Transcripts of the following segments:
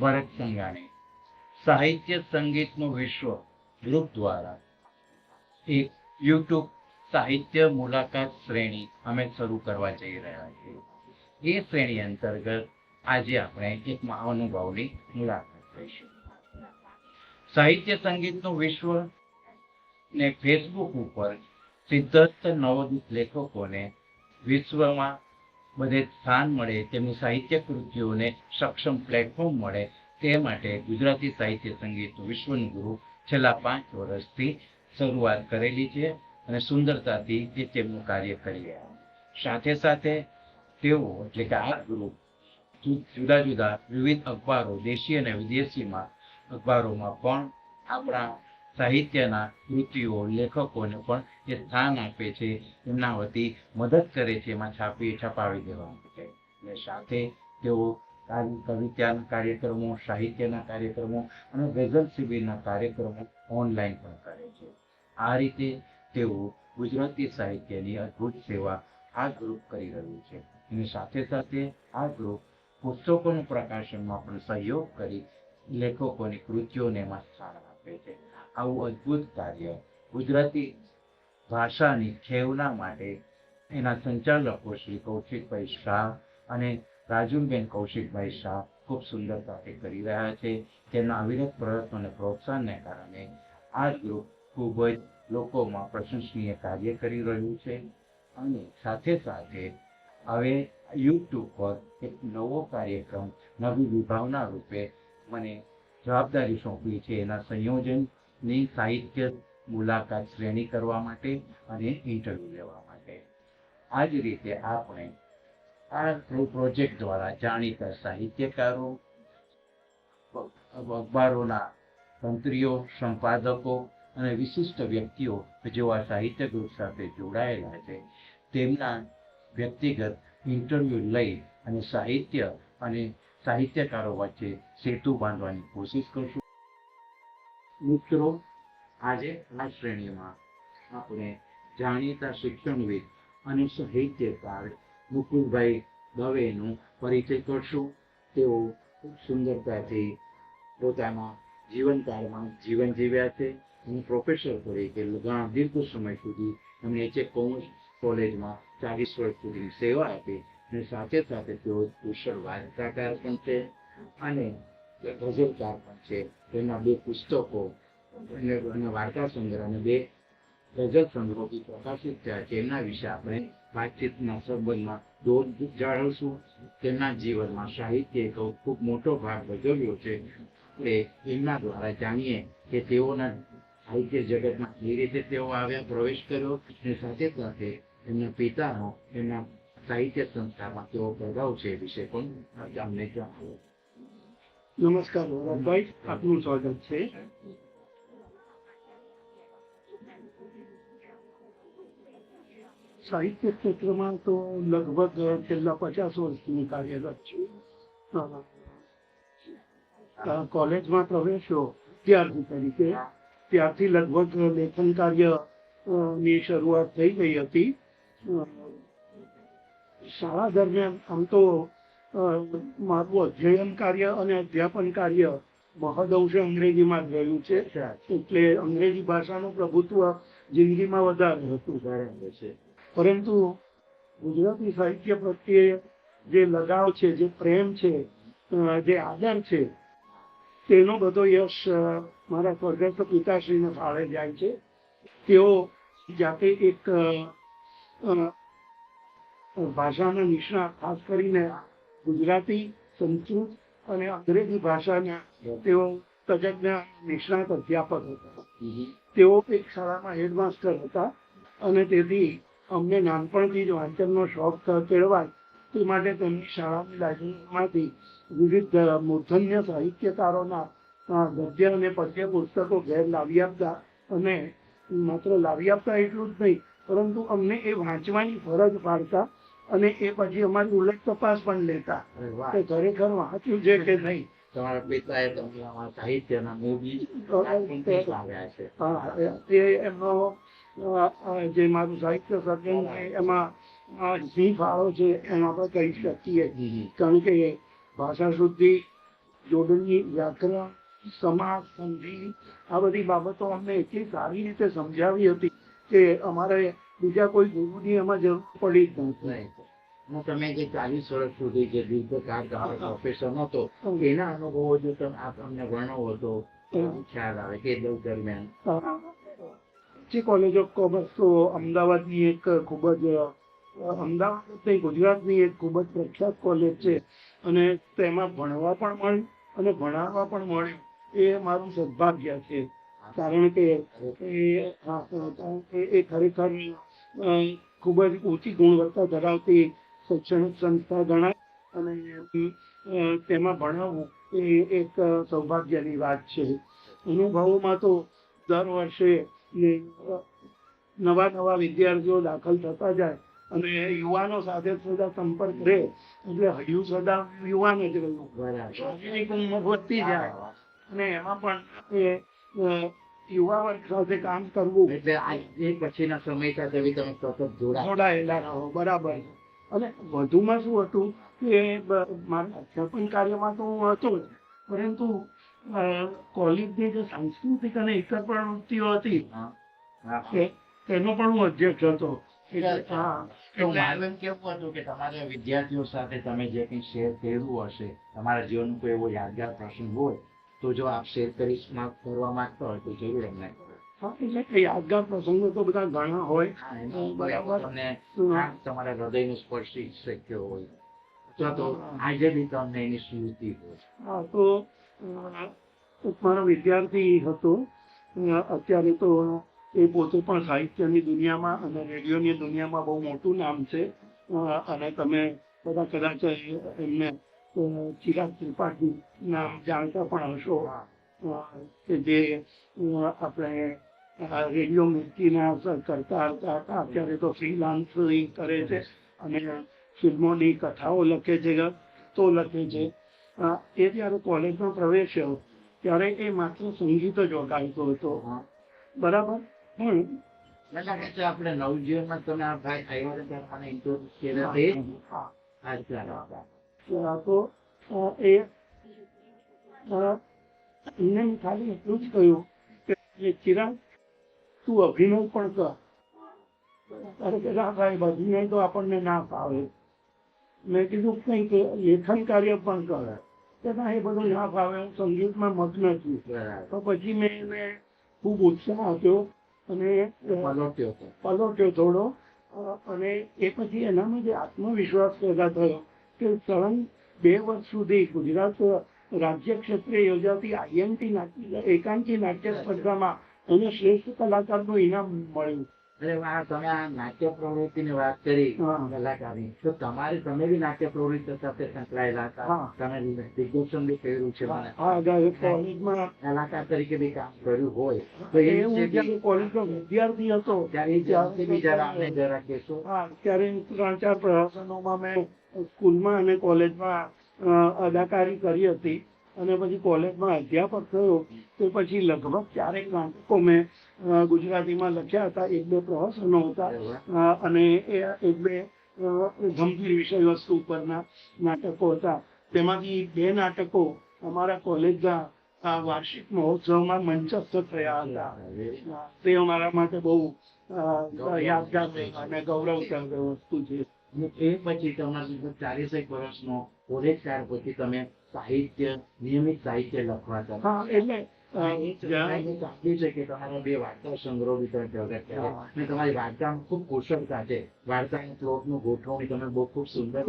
ભરત સંઘાણી સાહિત્ય સંગીતનું વિશ્વ ગ્રુપ દ્વારા એક યુટ્યુબ સાહિત્ય મુલાકાત શ્રેણી અમે શરૂ કરવા જઈ રહ્યા છીએ. એ શ્રેણી અંતર્ગત આજે આપણે એક મહાનુભાવની મુલાકાત લઈશું. સાહિત્ય સંગીતનું વિશ્વ ને ફેસબુક ઉપર સિદ્ધસ્થ નવોદિત લેખકોને વિશ્વમાં બધે સ્થાન મળે, તેમની સાહિત્ય કૃતિઓને સક્ષમ પ્લેટફોર્મ મળે, તે માટે ગુજરાતી સાહિત્ય સંગીત વિશ્વનું ગુરુ છેલ્લા પાંચ વર્ષથી શરૂઆત કરેલી છે અને સુંદરતાથી તે તેમનું કાર્ય કરી રહ્યા સાથે સાથે તેઓ, એટલે કે આ ગ્રુપ જુદા જુદા વિવિધ અખબારો, દેશી અને વિદેશીમાં અખબારોમાં પણ આપણા સાહિત્યના કૃતિઓ, લેખકોને પણ એ સ્થાન આપે છે, એમના વતી મદદ કરે છે, એમાં છાપી, છપાવી દેવા માટે અને સાથે તેઓ કવિતાના કાર્યક્રમો, સાહિત્યના કાર્યક્રમો અને ગઝલ શિબિરના કાર્યક્રમો ઓનલાઈન પણ કરે છે. આ રીતે તેઓ ગુજરાતી સાહિત્યની અદ્ભુત સેવા આ ગ્રુપ કરી રહ્યું છે. એની સાથે સાથે આ ગ્રુપ પુસ્તકોનું પ્રકાશનમાં પણ સહયોગ કરી લેખકોની કૃતિઓને એમાં સ્થાન આપે છે. આવું અદ્ભુત કાર્ય ગુજરાતી ભાષાની ખેવના માટે એના સંચાલકો શ્રી કૌશિકભાઈ શાહ અને રાજુલબેન કૌશિકભાઈ શાહ ખૂબ સુંદરતાથી કરી રહ્યા છે. તેમના અવિરત પ્રયત્નો અને પ્રોત્સાહનને કારણે આ ગ્રુપ ખૂબ જ લોકોમાં પ્રશંસનીય કાર્ય કરી રહ્યું છે. અને સાથે સાથે હવે યુટ્યુબ પર એક નવો કાર્યક્રમ નવી વિભાવના રૂપે મને જવાબદારી સોંપી છે. એના સંયોજનની સાહિત્ય મુલાકાત શ્રેણી કરવા માટે અને ઇન્ટરવ્યુ લેવા માટે. આ જ રીતે આપણે આ પ્રોજેક્ટ દ્વારા જાણીતા સાહિત્યકારો અખબારોના તંત્રીઓ સંપાદકો અને વિશિષ્ટ વ્યક્તિઓ જેવા સાહિત્ય ગ્રુપ સાથે જોડાયેલા છે, તેમના વ્યક્તિગત ઇન્ટરવ્યૂ લઈ અને સાહિત્ય અને સાહિત્યકારો વચ્ચે સેતુ બાંધવાની કોશિશ કરશું. મિત્રો, આજે આ શ્રેણીમાં આપણે જાણીતા શિક્ષણવિદ અને સાહિત્યકાર મુકુલભાઈ દવેનું પરિચય કરશું. તેઓ ખૂબ સુંદરતાથી પોતાના જીવનકાળમાં જીવન જીવ્યા છે. હું પ્રોફેસર તરીકે ઘણા દીર્ઘ સમય સુધી એમણે એચે કોમર્સ કોલેજમાં ચાલીસ વર્ષ સુધી સેવા આપી અને સાથે સાથે તેઓ કુશળ વાર્તાકાર પણ છે. અને ગઝલકાર પણ છે. તેના બે પુસ્તકો અને વાર્તા સંગ્રહ અને બે ગઝલ સંગ્રહો બી પ્રકાશિત થયા છે. એમના વિશે આપણે વાતચીતના સંબંધમાં દોર જાળવશું. તેમના જીવનમાં સાહિત્ય એક ખૂબ મોટો ભાગ ભજવ્યો છે. આપણે એમના દ્વારા જાણીએ કે તેઓના સાહિત્ય જગતમાં કઈ રીતે તેઓ આવ્યા, પ્રવેશ કર્યો અને સાથે સાથે એમના પિતાનો એમના સાહિત્ય સંસ્થામાં તેઓ પ્રભાવ છે એ વિશે પણ અમને જણાવો નમસ્કાર વરદભાઈ આપનું સ્વાગત છે. સાહિત્ય ક્ષેત્રમાં તો લગભગ છેલ્લા પચાસ વર્ષથી કાર્યરત છું. કોલેજમાં પ્રવેશ્યો ત્યારથી તરીકે. ત્યારથી લગભગ લેખન કાર્યની શરૂઆત થઈ ગઈ હતી. શાળા દરમિયાન આમ તો મારું અધ્યયન કાર્ય અને અધ્યાપન કાર્ય મહદઅંશે અંગ્રેજીમાં જ રહ્યું છે. એટલે અંગ્રેજી ભાષાનું પ્રભુત્વ જિંદગીમાં વધારે હતું. છે. પરંતુ ગુજરાતી સાહિત્ય પ્રત્યે જે લગાવ છે જે પ્રેમ છે જે આદર છે તેનો બધો યશ મારા સ્વર્ગસ્થ પિતાશ્રીને ફાળે જાય છે. તેઓ જાતે એક ભાષાના નિષ્ણાત ખાસ કરીને ગુજરાતી સંસ્કૃત અને અંગ્રેજી ભાષાના તેઓ તજજ્ઞ નિષ્ણાત અધ્યાપક હતા. તેઓ એક શાળામાં હેડમાસ્ટર હતા અને તેથી અમને નાનપણથી જ વાંચનનો શોખ કેળવાય તે માટે તેમની શાળાની લાઇબ્રેરીમાંથી વિવિધ મૂર્ધન્ય સાહિત્યકારોના ગદ્ય અને પદ્ય પુસ્તકો ઘેર લાવી આપતા અને માત્ર લાવી આપતા એટલું જ નહીં પરંતુ અમને એ વાંચવાની ફરજ પાડતા અને એ પછી અમારી ઉલટ તપાસ પણ લેતા. કે ખરેખર વાંચ્યું છે કે નહીં. તમારા પિતાએ તમને સાહિત્યના મૂવી એમનો જે મારું સાહિત્ય સર્જન છે એમાં સિંહ ફાળો છે એમ આપણે કહી શકીએ. કારણ કે ભાષા શુદ્ધિ જોડણી વ્યાકરણ સમાજ સમજી આ બધી બાબતો અમને એટલી સારી રીતે સમજાવી હતી કે અમારે બીજા કોઈ ગુરુની એમાં જરૂર પડી જ નથી. હું તમે જે ચાલીસ વર્ષ સુધી જે દીર્ઘકાળ તમારો પ્રોફેસર હતો એના અનુભવો જો તમે આપ અમને વર્ણવો તો ખ્યાલ આવે કે દસ દરમિયાન. જે કોલેજ ઓફ કોમર્સ તો અમદાવાદની એક ખૂબ જ અમદાવાદ નહીં ગુજરાતની એક ખૂબ જ પ્રખ્યાત કોલેજ છે. અને તેમાં ભણવા પણ મળ્યું અને ભણાવવા પણ મળ્યું. એ મારું સદભાગ્ય છે. કારણ કે એ ખરેખર ખૂબ જ ઊંચી ગુણવત્તા ધરાવતી શૈક્ષણિક સંસ્થા ગણાય અને તેમાં ભણાવવું એ એક સૌભાગ્યની વાત છે. અનુભવોમાં તો દર વર્ષે નવા નવા વિદ્યાર્થીઓ દાખલ થતા જાય અને યુવાનો સાથે સદા સંપર્ક રહે એટલે હજુ સદા યુવાન જ રહ્યું. શારીરિક ઉંમર વધતી જાય અને એમાં પણ એ યુવા વર્ગ સાથે કામ કરવું. એટલે આ એ પછીના સમય સાથે બી તમે સતત જોડાયેલા રહો. બરાબર. અને વધુમાં શું હતું કે મારા અધ્યાપન કાર્યમાં તો હું હતો જ. પરંતુ કોલેજની જે સાંસ્કૃતિક અને ઇતર પ્રવૃત્તિઓ હતી તેનો પણ હું અધ્યક્ષ હતો. એટલે હા. તો મારું કેવું હતું કે તમારા વિદ્યાર્થીઓ સાથે તમે જે કંઈ શેર કર્યું હશે તમારા જીવનનો કોઈ એવો યાદગાર પ્રસંગ હોય તો જો આપ શેર કરી કરવા માંગતા હોય તો જરૂર એમને. યાદગાર પ્રસંગો તો બધા ઘણા હોય. બરાબર. તમને તમારા હૃદયનું સ્પર્શી શક્ય હોય. અથવા તો આજે બી તમને એની સ્મૃતિ હોય. હા તો મારો વિદ્યાર્થી હતો. અત્યારે તો એ પોતે પણ સાહિત્યની દુનિયામાં અને રેડિયોની દુનિયામાં બહુ મોટું નામ છે. અને તમે બધા કદાચ એમને ચિરાગ ત્રિપાઠી નામ જાણતા પણ હશો. કે જે આપણે રેડિયો મિર્ચીના કરતા હતા અત્યારે તો ફ્રીલાન્સિંગ કરે છે અને ફિલ્મોની કથાઓ લખે છે તો લખે છે. એ જ્યારે કોલેજમાં પ્રવેશ્યો ત્યારે એ માત્ર સંગીત જ વગાડતો હતો. બરાબર? પણ આપણે નવજીવનમાં તમે આ ભાઈ આવ્યા ત્યારે મને introduce કર્યા તે એ એમને મેં ખાલી એટલું જ કહ્યું કે ચિરાગ તું અભિનય પણ કર. અરે કે ના સાહેબ અભિનય તો આપણને ના ફાવે. મેં કીધું કંઈક લેખન કાર્ય પણ કરે. કે ના એ બધું ના ફાવે હું સંગીતમાં મગ્ન છું. તો પછી મેં એને ખૂબ ઉત્સાહ આપ્યો અને. પલોટ્યો થોડો અને એ પછી એનામાં જે આત્મવિશ્વાસ પેદા થયો કે સળંગ બે વર્ષ સુધી ગુજરાત રાજ્ય ક્ષેત્રે યોજાતી આઈએનટી નાટ્ય એકાંકી નાટ્ય સ્પર્ધામાં એને શ્રેષ્ઠ કલાકારનું ઇનામ મળ્યું. અરે તમે આ નાટ્ય પ્રવૃત્તિની વાત કરી કલાકારની. તો તમારી તમે બી નાટ્ય પ્રવૃત્તિ સાથે સંકળાયેલા હતા. હા. તમે દિગ્દર્શન બી કર્યું છે કોલેજમાં. કલાકાર તરીકે બી કામ કર્યું હોય. તો એ હું કોલેજનો વિદ્યાર્થી હતો ત્યારે બી જરા અમને જરા કહેશો. હા ત્યારે ત્રણ ચાર પ્રવાસનોમાં મેં સ્કૂલમાં અને કોલેજમાં અદાકારી કરી હતી અને પછી કોલેજમાં અધ્યાપક થયો તે પછી લગભગ ચારેક નાટકો મેં ગુજરાતીમાં લખ્યા હતા. એક બે પ્રવાસનો હતા અને એ એક બે ગંભીર વિષય વસ્તુ ઉપરના નાટકો હતા. તેમાંથી બે નાટકો અમારા કોલેજના વાર્ષિક મહોત્સવમાં મંચસ્થ થયા હતા. તે અમારા માટે બહુ યાદગાર અને ગૌરવ વસ્તુ છે. એ પછી તમારા ચાલીસેક વર્ષનો કોલેજ કાળ પછી તમે સાહિત્ય નિયમિત સાહિત્ય લખવા હતા એટલે કે તમારા બે વાર્તા સંગ્રહ બી તમે અને તમારી વાર્તામાં ખૂબ કુશળતા છે. વાર્તાની પ્લોટનું ગોઠવણી તમે બહુ ખૂબ સુંદર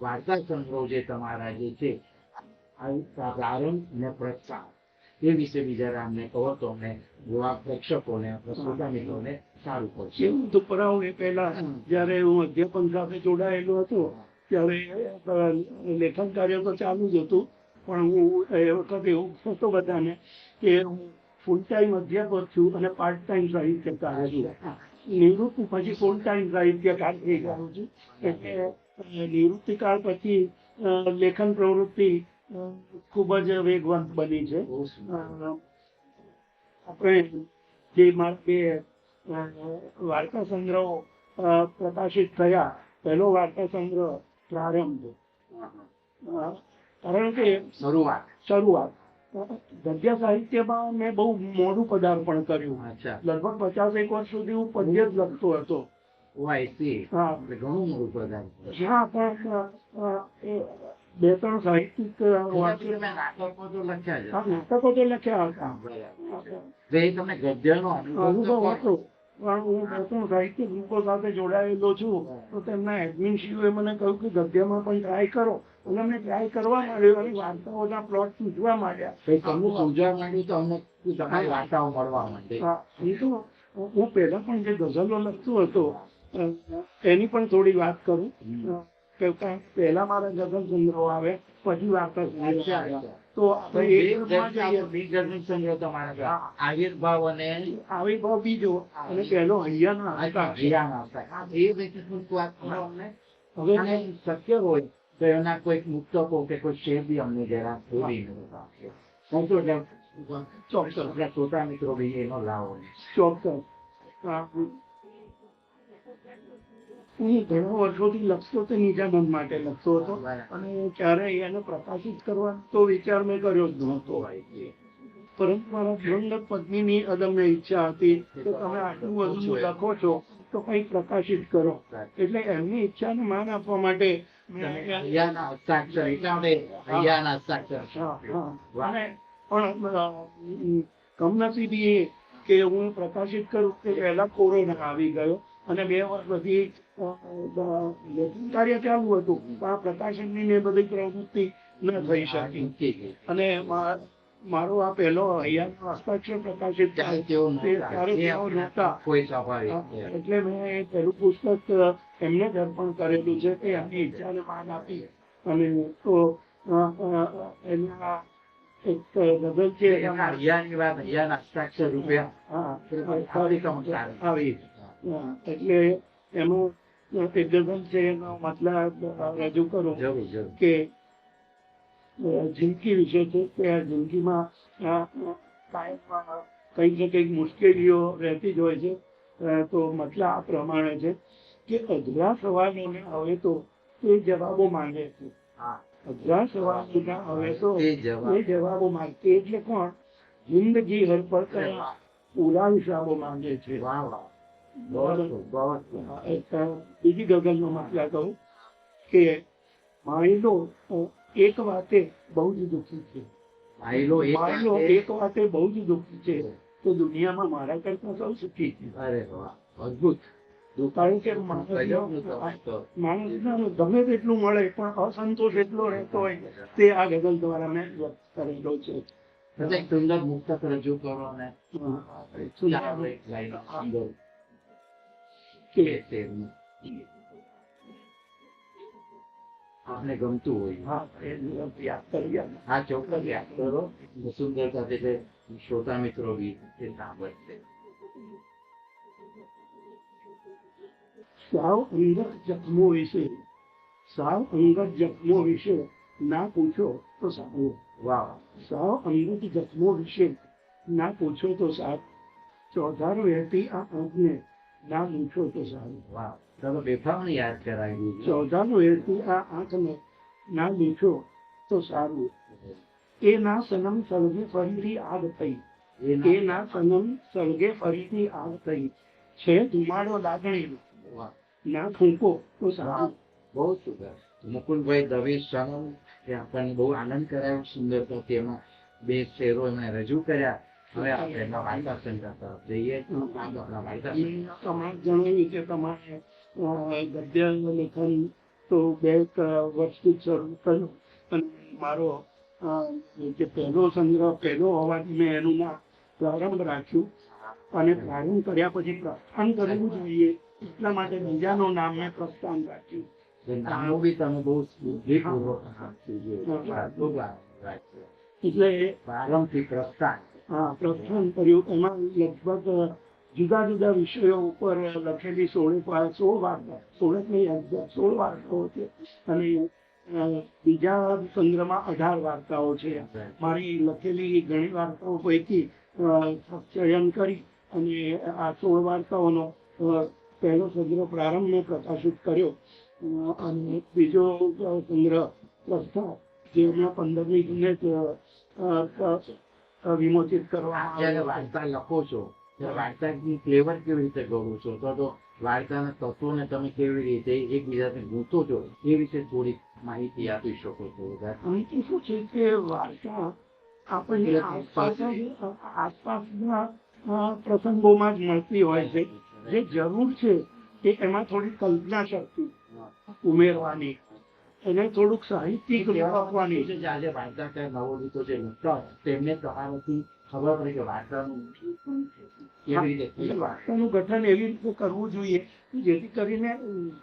વાર્તા સંગ્રહ જે તમારા જે છે પ્રારંભ ને પ્રોત્સાહન એ વિશે બીજા રામને કહો તો અમને યુવા પ્રેક્ષકોને આપણા શ્રોતા મિત્રોને સારું પડશે હું તો પરાવું એ પહેલા જયારે હું અધ્યાપન સાથે જોડાયેલો હતો ત્યારે લેખન કાર્ય તો ચાલુ જ હતું. પણ હું એ વખતે એવું થતો બધાને કે હું ફૂલ ટાઈમ અધ્યાપક છું અને પાર્ટ ટાઈમ સાહિત્યકાર છું. નિવૃત્તિ પછી ફૂલ ટાઈમ સાહિત્યકાર થઈ ગયો છું. એટલે નિવૃત્તિકાળ નિવૃત્તિ કાળ પછી લેખન પ્રવૃત્તિ ખૂબ જ વેગવંત બની છે. આપણે જે મારા બે વાર્તા સંગ્રહો પ્રકાશિત થયા. પહેલો વાર્તા સંગ્રહ પ્રારંભ. કારણ કે શરૂઆત. શરૂઆત. ગદ્ય સાહિત્યમાં મેં બહુ મોડું પદાર્પણ કર્યું. લગભગ પચાસ એક વર્ષ સુધી હું પદ્ય જ લખતો હતો. હા. પણ બે ત્રણ સાહિત્યિક નાટકો તો લખ્યા હતા નાટકો તો લખ્યા હતા. તમને ગદ્યનો અનુભવ હતો. પણ હું બે સાહિત્ય ગ્રુપો સાથે જોડાયેલો છું તો તેમના એડમિનશ્રીઓએ મને કહ્યું કે ગદ્યમાં પણ ટ્રાય કરો. અને અમને ટ્રાય કરવા માંડ્યો અને વાર્તાઓના પ્લોટ સૂચવા માંડ્યા. તમને સૂઝવા માંડ્યું તો અમને તમારી વાર્તાઓ મળવા માંડી. એ તો હું પહેલા પણ જે ગઝલો લખતો હતો એની પણ થોડી વાત કરું. કે પહેલા મારા ગઝલ સંગ્રહો આવે પછી વાર્તા સંગ્રહ. તો આવિર્ભાવ અને આવિર્ભાવ બીજો. અને પહેલો હૈયાના હવે શક્ય હોય તો એના કોઈક મુક્તકો કે કોઈ શેર બી અમને જરા એટલે ચોક્કસ. શ્રોતા મિત્રો બી એનો લાવો. ચોક્કસ. હા. ઘણા વર્ષોથી લખતો તો નિજાનંદ માટે લખતો હતો. અને ક્યારેય એને પ્રકાશિત કરવાનો તો વિચાર મેં કર્યો જ નહોતો પરંતુ મારા દિવંગત પત્નીની અદમ્ય ઈચ્છા હતી કે તમે આટલું બધું લખો છો તો કંઈક પ્રકાશિત કરો. એટલે એમની ઈચ્છાને માન આપવા માટે પણ કમનસીબી એ કે હું પ્રકાશિત કરું કે પહેલા કોરોના આવી ગયો અને બે વર્ષ પછી કાર્ય ચાલુ હતું આ પ્રકાશનની ને બધી પ્રવૃત્તિ ન થઈ શકી અને મારો આ પહેલો અહિયાં હસ્તાક્ષર પ્રકાશિત. એટલે મેં પહેલું પુસ્તક એમને જ અર્પણ કરેલું છે કે એમની ઈચ્છાને માન આપી અને તો એના એક ગઝલ છે એમાં હૈયાની વાત હૈયાના હસ્તાક્ષર રૂપિયા આવી એટલે એનું ગઝલ છે એનો મતલબ રજૂ કરું કે જિંદગી વિશે છે કે આ જિંદગીમાં કાંઈક ને કંઈક મુશ્કેલીઓ રહેતી જ હોય છે. તો મતલબ આ પ્રમાણે છે કે અઘરા સવાલોને હવે તો એ જવાબો માંગે છે. અઘરા સવાલોના હવે તો એ જવાબો. માંગે એટલે કોણ? જિંદગી હર પર પૂરા હિસાબો માંગે છે. વાહ વાહ. બીજી મતલબ કહું કે માઇલો એક વાતે બહુ જ દુઃખી છે. માઇલો એક વાતે- બહુ જ દુઃખી છે. તો દુનિયામાં મારા કરતા સૌ સુખી છે. અરે વાહ અદભુત. કારણ કે માણસનો ગમે તેટલું મળે પણ અસંતોષ એટલો રહેતો હોય તે આ ગઝલ દ્વારા મેં વ્યક્ત કરેલો છે. સુંદર મુક્તક રજૂ કરો ને. કે બે આપને ગમતું હોય. હા યાદ કરી હા ચોક્કસ યાદ કરો. સુંદર સાથે તે શ્રોતા મિત્રો બી તે સાંભળશે. સાવ અંગત જખમો વિશે સાવ અંગત જખમો વિશે ના પૂછો તો સારું. વાહ. સાવ અંગત જખમો વિશે ના પૂછો તો સારું. ચોધાર વહેતી આ આંખને ના પૂછો તો સારું વાહ તમે બેફામ યાદ કરાવી ચૌદાનું વહેતી આ આંખને ના પૂછો તો સારું એ ના સનમ સળગે ફરીથી આગ થઈ એ ના સનમ સળગે ફરીથી આગ થઈ છે ધુમાડો લાગણી વાહ ના ફૂંકો તો સારું બહુ સુંદર મુકુલભાઈ દવે સનમ આપણને બહુ આનંદ કરાયો સુંદરતા તેમાં બે શેરો એમણે રજૂ કર્યા હવે આપણે જઈએ તમારે જણાવ્યું તમારે ગદ્ય લેખન તો બે વર્ષથી શરૂ કર્યું અને મારો જે પહેલો સંગ્રહ પહેલો હોવાથી મેં એનું નામ પ્રારંભ રાખ્યું અને પ્રારંભ કર્યા પછી પ્રસ્થાન કરવું જોઈએ એટલા માટે બીજાનું નામ મેં પ્રસ્થાન રાખ્યો. એટલે પ્રારંભથી પ્રસ્થાન હા પ્રસ્થાન કર્યું એમાં લગભગ જુદા જુદા વિષયો ઉપર લખેલી સોળે સોળ વાર્તા સોળેક નહીં સોળ વાર્તાઓ છે. અને બીજા સંગ્રહમાં અઢાર વાર્તાઓ છે. મારી લખેલી ઘણી વાર્તાઓ પૈકી ચયન કરી અને આ સોળ વાર્તાઓનો પહેલો સંગ્રહ પ્રારંભ મેં પ્રકાશિત કર્યો. અને બીજો સંગ્રહ પ્રસ્તાવ જે હમણાં પંદરમી જૂને વિમોચિત કરવામાં વાર્તા લખો છો વાર્તાની ફ્લેવર કેવી રીતે કરો છો? અથવા તો વાર્તાના તત્વોને તમે કેવી રીતે એકબીજાને ગૂંથો છો એ વિશે થોડીક માહિતી આપી શકો છો? અહીંથી શું છે કે વાર્તા આપણને આસપાસના પ્રસંગોમાં જ મળતી હોય છે. જે જરૂર છે કે એમાં થોડી કલ્પના શક્તિ ઉમેરવાની. એને થોડુંક સાહિત્યિક રૂપ આપવાની છે જે આજે વાર્તાકાર નવોદિતો જે લખતા તેમને તમારાથી ખબર પડે કે વાર્તાનું કેવી રીતે વાર્તાનું ગઠન એવી રીતે કરવું જોઈએ કે જેથી કરીને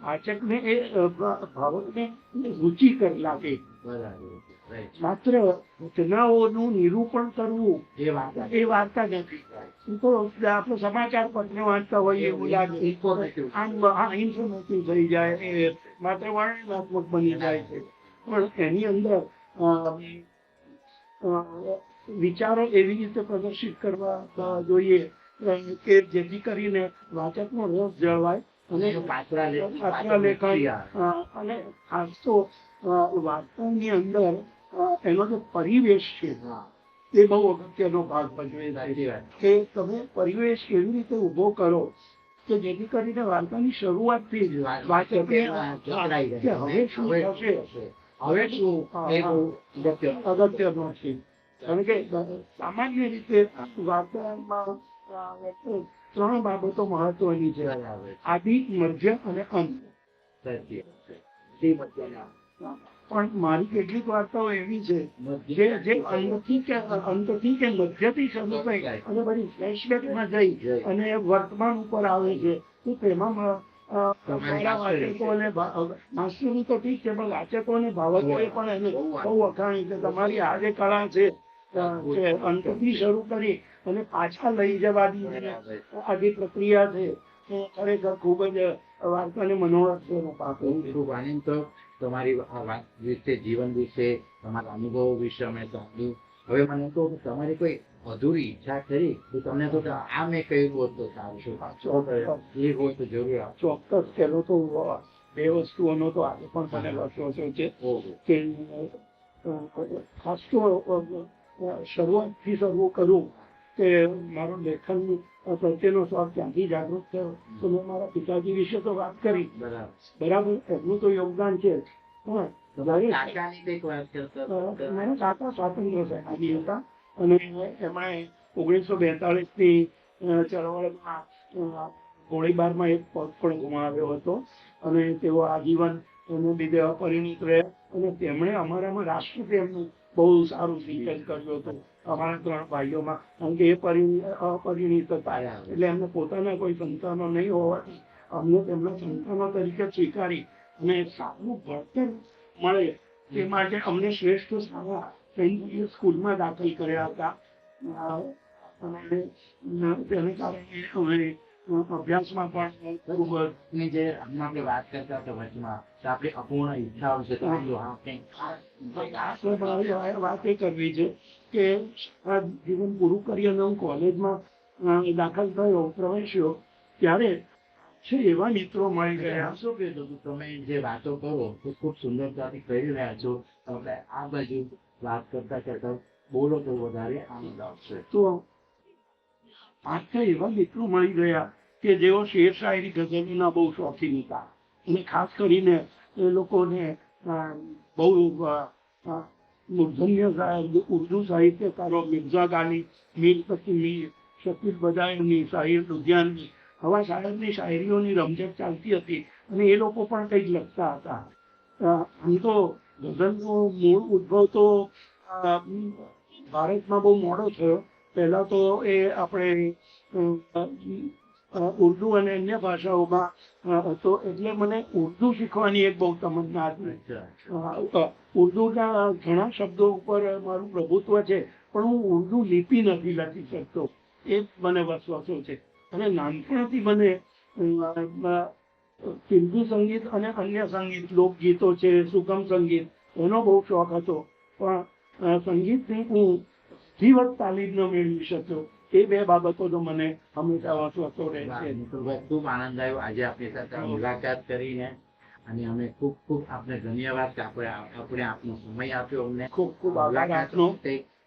વાચકને એ ભાવકને રુચિકર લાગે. માત્ર ઘટનાઓનું નિરૂપણ કરવું એ વાર્તા એ વાર્તા નથી. તો આપણે સમાચાર પત્ર વાંચતા હોઈએ એવું લાગે. આમ ઇન્ફોર્મેટિવ થઈ જાય. માત્ર વર્ણનાત્મક બની જાય છે. પણ એની અંદર વિચારો એવી રીતે પ્રદર્શિત કરવા જોઈએ કે જેથી કરીને વાચકનો રસ જળવાય અને પાત્રા લેખન અને ખાસ તો વાર્તાની અંદર એનો જે પરિવેશ છે તે એ બહુ અગત્યનો ભાગ ભજવે છે કે તમે પરિવેશ એવી રીતે ઊભો કરો કે જેથી કરીને વાર્તાની જ વાચકને કે હવે શું થશે? હવે શું? અગત્યનું. છે. કારણ કે સામાન્ય રીતે વાર્તામાં ત્રણ બાબતો મહત્વની છે. આદિ મધ્ય અને અંત. પણ મારી કેટલીક વાર્તાઓ એવી છે જે જે અંતથી કે અંતથી કે મધ્યથી શરૂ થઈ અને બધી ફ્લેશબેકમાં જઈ અને વર્તમાન ઉપર આવે છે. તો તેમાં માસ્ટરી તો ઠીક છે પણ ભાવકોએ પણ એને બહુ વખાણી કે તમારી આ જે કળા છે અંતથી શરૂ કરી અને પાછા લઈ જવાની આ જે પ્રક્રિયા છે ખરેખર ખૂબ જ વાર્તાને આનંદ તો તમારી વાત વિશે જીવન વિશે તમારા અનુભવ વિશે અમે સાંભળ્યું હવે મને તો તમારી કોઈ અધૂરી ઈચ્છા કરી તો તમને તો આ મેં કહ્યું હોત તો સારું શું એ હોય તો જરૂર ચોક્કસ. પેલો તો બે વસ્તુઓનો તો આજે પણ મને લખ્યો છે. કે ખાસ તો શરૂઆતથી શરૂ કરું કે મારો લેખન પ્રત્યેનો શોખ ક્યાંથી જાગૃત થયો? તો મેં મારા પિતાજી વિશે તો વાત કરી. બરાબર. એમનું તો યોગદાન છે. મારા કાકા સેનાની હતા. અને એમણે ઓગણીસો બેતાળીસની ચળવળમાં ગોળીબારમાં એક પગ પણ ગુમાવ્યો હતો. અને તેઓ આજીવન એને લીધે અપરિણિત રહ્યા. અને તેમણે અમારામાં રાષ્ટ્રપ્રેમનું બહુ સારું સિંચન કર્યું હતું. અમારા ત્રણ ભાઈઓમાં. કારણ કે એ પરિ- અપરિણિત હતા એટલે એમને પોતાના કોઈ સંતાનો નહીં હોવાથી અમને તેમના સંતાનો તરીકે સ્વીકારી અને સારું ભણતર મળે તે માટે અમને શ્રેષ્ઠ સારા સેન્ટ સ્કૂલમાં દાખલ કર્યા હતા. અને તેને કારણે અમે અભ્યાસમાં પણ ખૂબની જે આપણે વાત કરતા હતા વચમાં તો આપણી અપૂર્ણ ઈચ્છાઓ છે. વાત એ કરવી છે. કે આ જીવન પૂરું કરી અને હું કોલેજમાં દાખલ થયો પ્રવેશ્યો ત્યારે છે એવા મિત્રો મળી ગયા. શું કીધું કે તમે જે વાતો કરો તે ખૂબ સુંદરતાથી કરી રહ્યા છો. તમે આ બાજુ વાત કરતા કરતા બોલો તો વધારે આનંદ આવશે. તો પાંચ એવા મિત્રો મળી ગયા કે જેઓ શેર શાયરી ગઝલના બહુ શોખીન હતા. અને ખાસ કરીને એ લોકોને બહુ મૂર્ધન્ય ઉર્દુ સાહિત્યકારો મિર્ઝા ગાની મીર તકી મીર શકીર બદાયની, શાહિર લુધિયાનની આવા સાહેબની શાયરીઓની રમઝટ ચાલતી હતી અને એ લોકો પણ કંઈક લખતા હતા. આમ તો ગઝલનો મૂળ ઉદ્ભવ તો ભારતમાં બહુ મોડો થયો. પહેલાં તો એ આપણે ઉર્દુ અને અન્ય ભાષાઓમાં હતો. એટલે મને ઉર્દુ શીખવાની એક બહુ તમન્ના હતી ઉર્દુના ઘણા શબ્દો ઉપર મારું પ્રભુત્વ છે પણ હું ઉર્દુ લિપિ નથી લખી શકતો. એ મને વસવાસો છે. અને નાનપણથી મને અ, સંગીત અને અન્ય સંગીત લોકગીતો છે સુગમ સંગીત એનો બહુ શોખ હતો. પણ સંગીતની હું જીવત તાલીમ ન મેળવી શક્યો. એ બે બાબતોનો મને હંમેશા વસવસો રહે છે. ખૂબ આનંદ આવ્યો. આજે આપની સાથે મુલાકાત કરીને અને અમે ખૂબ ખૂબ આપને ધન્યવાદ કે આપણે આપણે આપનો સમય આપ્યો અમને. ખૂબ ખૂબ આભાર આપનો.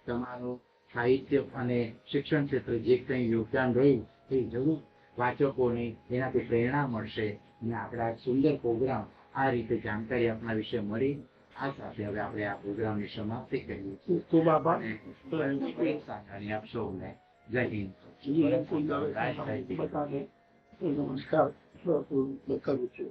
તમારું સાહિત્ય અને શિક્ષણ ક્ષેત્રે જે કંઈ યોગદાન રહ્યું એ જરૂર વાચકોને એનાથી પ્રેરણા મળશે અને આપણા સુંદર પ્રોગ્રામ આ રીતે જાણકારી આપના વિશે મળી. આ સાથે હવે આપણે આ પ્રોગ્રામની સમાપ્તિ કરીએ. છીએ ખૂબ આભાર. આપ સૌને જય હિન્દ બતાવે નમસ્કાર કરું છું